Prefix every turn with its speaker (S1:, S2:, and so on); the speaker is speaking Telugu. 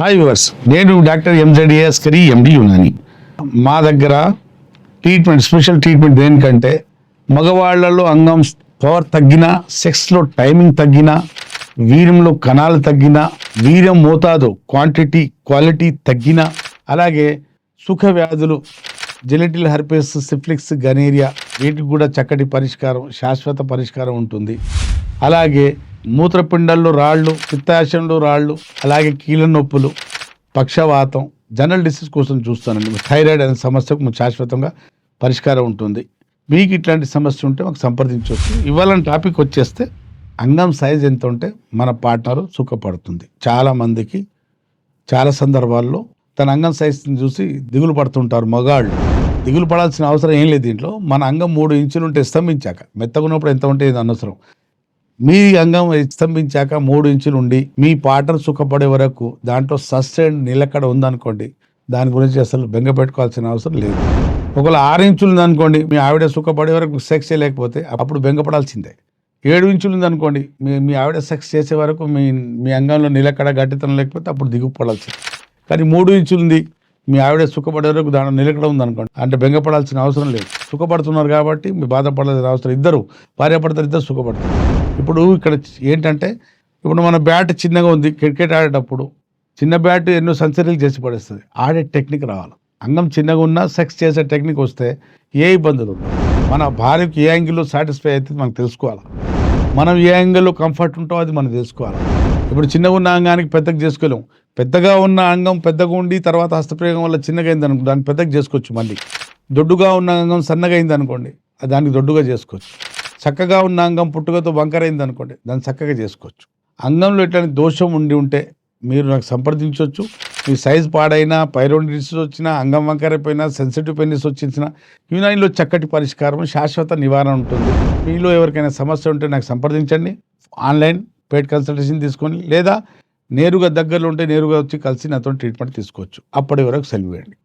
S1: హాయ్ వివర్స్ నేను డాక్టర్ ఎంజెడిఎస్ కరీ ఎండి యునాని. మా దగ్గర ట్రీట్మెంట్ స్పెషల్ ట్రీట్మెంట్ దేనికంటే మగవాళ్ళలో అంగం పవర్ తగ్గినా సెక్స్లో టైమింగ్ తగ్గినా వీర్యంలో కణాలు తగ్గినా వీర్యం మోతాదు క్వాంటిటీ క్వాలిటీ తగ్గినా అలాగే సుఖ వ్యాధులు జెలటిల్ హెర్పేస్ సిఫ్లిక్స్ గనేరియా వీటికి కూడా చక్కటి పరిష్కారం శాశ్వత పరిష్కారం ఉంటుంది. అలాగే మూత్రపిండాల్లో రాళ్ళు పిత్తాశయంలో రాళ్ళు అలాగే కీళ్ళ నొప్పులు పక్షవాతం జనరల్ డిసీజ్ కోసం చూస్తానండి. థైరాయిడ్ అనే సమస్యకు మాకు శాశ్వతంగా పరిష్కారం ఉంటుంది. మీకు ఇట్లాంటి సమస్య ఉంటే మాకు సంప్రదించవచ్చు. ఇవాళ టాపిక్ వచ్చేస్తే అంగం సైజ్ ఎంత ఉంటే మన పార్ట్నర్ సుఖపడుతుంది. చాలా మందికి చాలా సందర్భాల్లో తన అంగం సైజుని చూసి దిగులు పడుతుంటారు మగాళ్ళు. దిగులు పడాల్సిన అవసరం ఏం లేదు దీంట్లో. మన అంగం మూడు ఇంచులు ఉంటే స్తంభించాక మెత్తగున్నప్పుడు ఎంత ఉంటే ఇది అనవసరం. మీ అంగం స్తంభించాక మూడు ఇంచులు ఉండి మీ పాటను సుఖపడే వరకు దాంట్లో సస్టైన్ నిలకడ ఉందనుకోండి దాని గురించి అసలు బెంగ పెట్టుకోవాల్సిన అవసరం లేదు. ఒకవేళ ఆరు ఇంచులు ఉందనుకోండి మీ ఆవిడ సుఖపడే వరకు సెక్స్ చేయలేకపోతే అప్పుడు బెంగపడాల్సిందే ఏడు ఇంచులు ఉందనుకోండి మీ మీ ఆవిడ సెక్స్ చేసే వరకు మీ మీ అంగంలో నిలకడ గట్టితనం లేకపోతే అప్పుడు దిగుపడాల్సింది కానీ మూడు ఇంచులు ఉంది మీ ఆవిడ సుఖపడే వరకు దాంట్లో నిలకడ ఉందనుకోండి. అంటే బెంగపడాల్సిన అవసరం లేదు. సుఖపడుతున్నారు కాబట్టి మీ బాధపడాల్సిన అవసరం ఇద్దరు. భార్యాపడతారు ఇద్దరు సుఖపడతారు. ఇప్పుడు ఇక్కడ ఏంటంటే ఇప్పుడు మన బ్యాట్ చిన్నగా ఉంది క్రికెట్ ఆడేటప్పుడు చిన్న బ్యాట్ ఎన్నో సెంచరీలు చేసి పడేస్తుంది. ఆడే టెక్నిక్ రావాలి. అంగం చిన్నగా ఉన్నా సెక్స్ చేసే టెక్నిక్ వస్తే ఏ ఇబ్బందులు మన భార్యకి ఏ యాంగిల్లో సాటిస్ఫై అవుతుంది మనం తెలుసుకోవాలి. మనం ఏ యాంగిల్లో కంఫర్ట్ ఉంటామో అది మనం తెలుసుకోవాలి. ఇప్పుడు చిన్నగా ఉన్న అంగానికి పెద్దగా చేసుకోలేము పెద్దగా ఉన్న అంగం పెద్దగా ఉండి తర్వాత హస్తప్రయోగం వల్ల చిన్నగా అయింది అనుకో దాన్ని పెద్దగా చేసుకోవచ్చు మళ్ళీ. దొడ్డుగా ఉన్న అంగం సన్నగా అయింది అనుకోండి అది దానికి దొడ్డుగా చేసుకోవచ్చు. చక్కగా ఉన్న అంగం పుట్టుకతో వంకరైంది అనుకోండి దాన్ని చక్కగా చేసుకోవచ్చు. అంగంలో ఎట్లాంటి దోషం ఉండి ఉంటే మీరు నాకు సంప్రదించవచ్చు. మీ సైజ్ పాడైనా పైరోడిస్ వచ్చినా అంగం వంకరైపోయినా సెన్సిటివ్ పెనిస్ వచ్చిన యునానిలో చక్కటి పరిష్కారం శాశ్వత నివారణ ఉంటుంది. మీలో ఎవరికైనా సమస్య ఉంటే నాకు సంప్రదించండి. ఆన్లైన్ పెయిడ్ కన్సల్టేషన్ తీసుకొని లేదా నేరుగా దగ్గరలో ఉంటే నేరుగా వచ్చి కలిసి నాతో ట్రీట్మెంట్ తీసుకోవచ్చు. అప్పటి వరకు సెలవు వేయండి